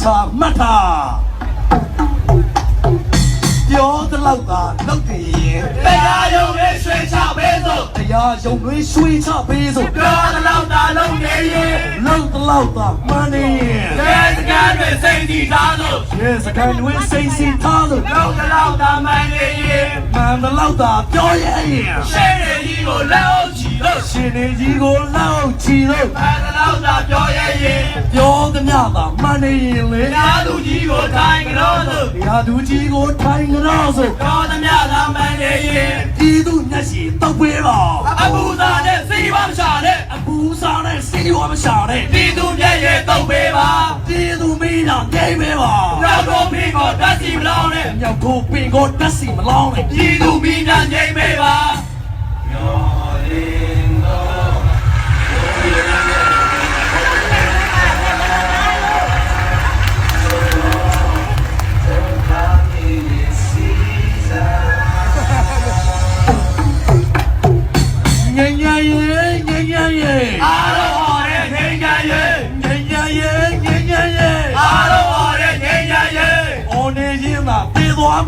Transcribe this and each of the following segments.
ချာမှတ်တာပြောတလောက်သာလောက်တည်ရင်တရားရုံးနဲ့ရွှေချပေးစို့တရားယုံတွေရွှေချပေးစို့ပြောသလောက်သာလုံးနေရင်လောက်တလောက်သာမှန်နေရင်ရဲစကားတွေစိတ်တည်သားစို့ရဲစကန်တွေစိတ်စီထားလို့လောက်သလောက်သာမှန်နေရင်မှန်တလောက်သာပြောရရင်ရှေ့ရည်ကြီးကိုလက်အောင်ချီ လို့ရှင်နေကြီးကိုလောက်ချီလို့မှန်သလောက်သာပြောရရင်ပြောသမျှသာမှန်နေရင်လေတရားသူကြီးကိုထိုင်ကြလို့စို့တရားသူကြီးကိုထိုင်ကြတော့ဆိုပြောသမျှသာမှန်နေရင်ဒီသူမျက်ရှိတောက်ပေးပါအဘူသာနဲ့စီပါမရှာနဲ့အပူစားနဲ့စီးရောမရှာနဲ့ဒီသူမျက်ရည်တုပ်ပေးပါဒီသူမင်းတော်ဂိမ်းပေးပါနောက်တော့မင်းကိုတတ်စီမလောင်းနဲ့မြောက်ကိုပင်ကိုတက်စီမလောင်းနဲ့ဒီသူမင်းများငြိမ့်ပေးပါ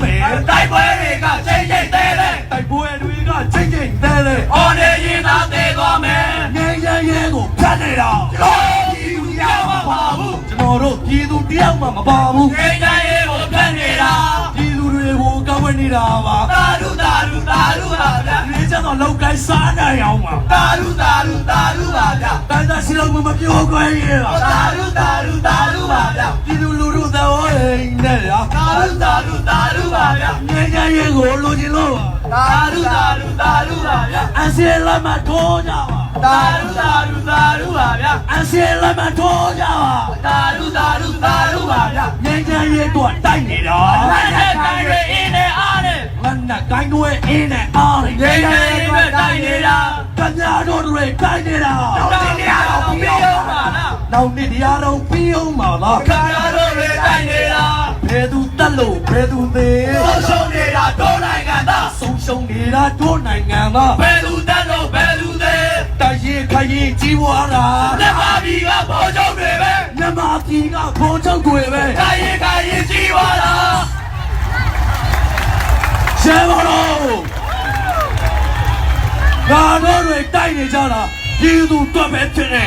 မယ်တိုက်ပွဲတွေကချိန်ချိန်သေးသေးတိုက်ပွဲတွေကချိန်ချိန်တဲတဲဟောနေရင်သာသေးသွားမယ်ညင်ညင်ရဲ့ကိုဖတ်နေတာတော်ဒီလူရောက်မှာပါဘူးကျွန်တော်တို့ပြည်သူတယောက်မှမပါဘူးငြိမ်းချမ်းရေးကိုဖက်နေတာပြည်သူတွေကိုကောက်ဝဲနေတာပါတာလူတာလူတာလူပါဗျာဒီကျတော့လောက်ကိုင်းစားနိုင်အောင်ပါတာလူတာလူတာလူပါဗျာတိုင်းသားရှိလို့မပြောခွင့်ရပါတာလူတာလူတာလူပါဗျာပြည်သူလူထု ငယ်ငယ်ရဲ့ကိုလိုချင်လို့တာလူတာလူတာလူပါဗျာအန်စီလမထိုးကြပါတာလူတာလူတာလူပါဗျာအန်စီလမထိုးကြပါတာလူတာလူတာလူပါဗျာငယ်ငယ်ရဲ့တော့တိုက်နေတာလက်နဲ့ကိုင်ရအင်းနဲ့အားနဲ့လမ်းနဲ့ကိုင်းတွေအင်းနဲ့အားရငြိမ်းချမ်းရေးပဲတိုက်နေတာကညာတို့တွေတိုက်နေတာတောင်းနေရတော့ပြီးအောင်ပါလားနောက်နေ့တရားတော်ပြီးအောင်ပါလားခါရတို့တွေတိုက်နေတာ ဘယ်သူတက်လို့ဘယ်သူသေးဆုံးရှုံးနေတာတို့နိုင်ငံသားဆုံးရှုံးနေတာတို့နိုင်ငံသားဘယ်သူတက်လို့ဘယ်သူသေးတိုက်ရင်ခိုင်ရင်ကြီးပွားတာလက်ပါဘီကပေါ်ချုပ်တွေပဲမြမပြည်ကဘုံချုပ်တွေပဲခိုင်ရင်ခိုင်ရင်ကြီးပါလားရှမ်းပါတော့ငါတို့တွေတိုက်နေကြတာပြည်သူတွက်ပဲဖြစ်နေ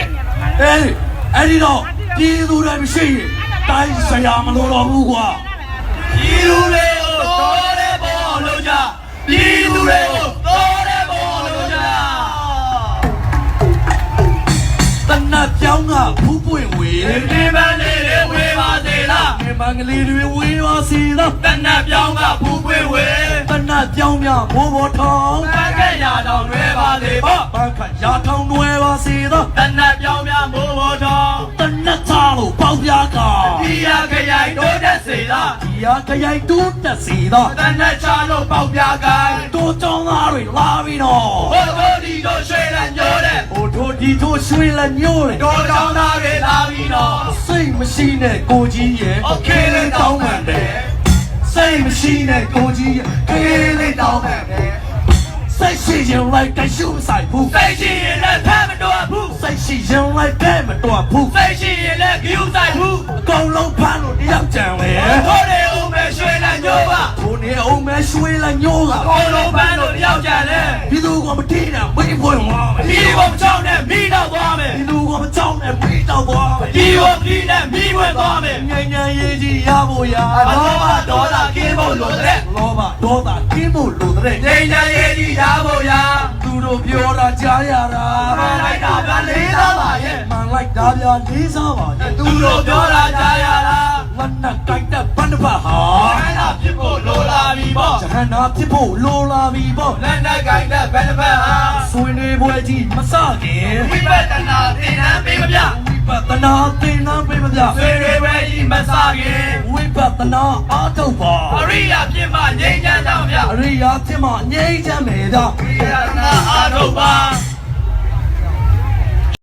အေးအဲ့ဒီတော့ပြည်သူတွေမရှိရင် တိုင်းဆရာမလို့တော့ဘူးကွာပြည်သူတွေကိုတော်တဲ့ပေါ်လို့ကြပြည်သူတွေကိုတော်တဲ့ပေါ်လို့ကြတနတ်ပြောင်းကဖူးပွင့်ဝေဒီမန်းလေးတွေဝေးပါသေးလားဒီမင်္ဂလေးတွေဝေးပါစီသောတနတ်ပြောင်းကဖူးပွေဝေးတနတ် ပြောင်းများဘိုးဘောထောင်း တက်ကရတော်တွေပါသေးပေါ့ ပန်းခတ်ရာထောင်းတွေပါစီသော တနတ်ပြောင်းများမိုးဘော်တော် တနတ်သားလို့ပေါက်ပြားက ဒီရခရိုင်တိုးတက်စေလား ဒီဟာခရိုင်တူးတက်စီသော တနတ်ချလို့ပေါက်ပြကိုင်း တိုးကြောင်းသားတွေလာပြီးတော့ ဘိုးဘိုးဒီတို့ရွှေလညိုးတဲ့ ဟိုတို့ဒီတို့ရွှေလက်ညိုးတွေ တို့ကောင်းသားတွေလာပြီးတော့ စိတ်မရှိနဲ့ကိုကြီးရဲ့ โอเคလေးတောင်းပန် တယ်စိတ်မရှိနဲ့ကိုကြီးရဲ့ခေးလေးတောင်းပန်တယ်စိတ်ရှိရင်လိုက်ကရှုဆိုင်ဘူးစိတ်ရှိရင်လည်းဖမ်းမတော်ဘူးစိတ်ရှိရင်လိုက်ကဲမတော်ဘူးစိတ်ရှိရင်လည်းကြူးဆိုင်ဘူးအကုန်လုံးဖမ်းလို့တယောက်ကြံလေတို့တွေဦးမဲ့ရွှေလညိုးပါကိုနေအောင်မဲရွှေလက်ညိုးကအကုန်လုံးဖမ်းလို့တယောက်ကြံလဲဒီလူကမတီးနဲ့မေးဖွင့်သွားမယ်ဒီဘုံချောင်းနဲ့မိတော့သွားမယ်ဒီလူကမကြောက်နဲ့မေးတော့သွားမယ် ဒီဘုံဒီနဲ့မိဝဲသွားမယ်ညဉ့်ညဉ့်ရေးကြီးရဖို့ရအလောဘဒေါသကင်းဖို့လိုတဲ့လောဘဒေါသကင်းဖို့လိုတဲ့ငြိမ်းချမ်းရေးကြီးရဖို့ရာသူတို့ပြောတာကြားရတာမလိုက်တာဗျလေးသားပါရဲ့မှန်လိုက်တာဗျာလေးစားပါရဲ့သူတို့ပြောတာကြားရတာလက်နက်ကိုက်တဲ့ဘန္ဒဘဟာခန္ဓာဖြစ်ဖို့လိုလာပြီပေါ့ဇဟန္နာဖြစ်ဖို့လိုလာပြီပေါ့လက်နဲ့ကိုင်တဲ့ဘယ်တစ်ဖက်ဟာဆွေနေပွဲကြီးမစခင်ဝိပဿနာသင်တန်းပေးမပြဝိ ပဿနာသင်တန်းပေးမပြဆွေတွေပဲကြီးမစခင်ဝိပဿနာအားထုတ်ပါအရိယာဖြစ်မှငြိမ်းချမ်းကြမပြအရိယာဖြစ်မှငြိမ်းချမ်းမယ်သာဝိပဿနာအားထုတ်ပါ